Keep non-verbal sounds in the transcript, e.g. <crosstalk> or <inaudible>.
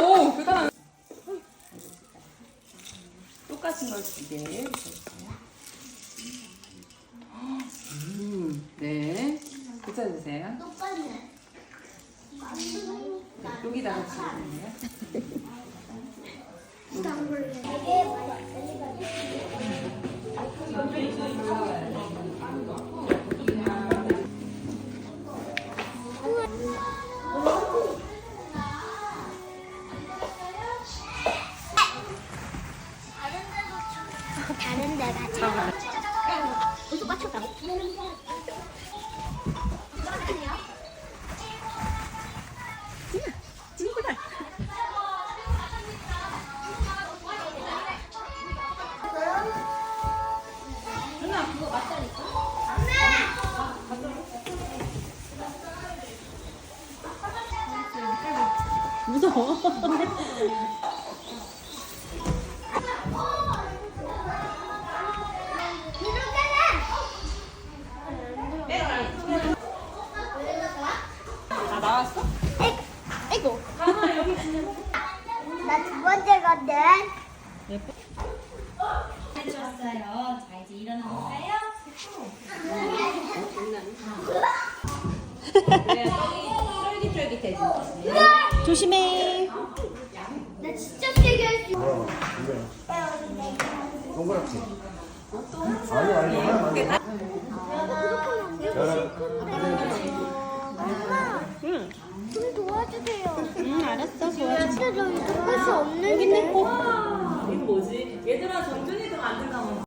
오, 그다음 똑같은 걸 두개 주세요. 음, 네. 붙여주세요. 똑같네. 여기다가 주세요. 다른 데 가자. 어디서 맞췄다고? 무서워. <laughs> 나왔어? 아이고. 나두 번째 건데. 해주셨어요. 자 이제 일어나 볼까요? 조심해. 나 진짜 세게 할 수. 있어. 동그랗지? 아니 아니 아니 엄마, 응. 좀 도와 주세요. 응, 알았어. 도와줄게. 진짜 저 이거 끝이 없는데. 여기 있네. 어. 이거 뭐지? 얘들아 정준이도 만들다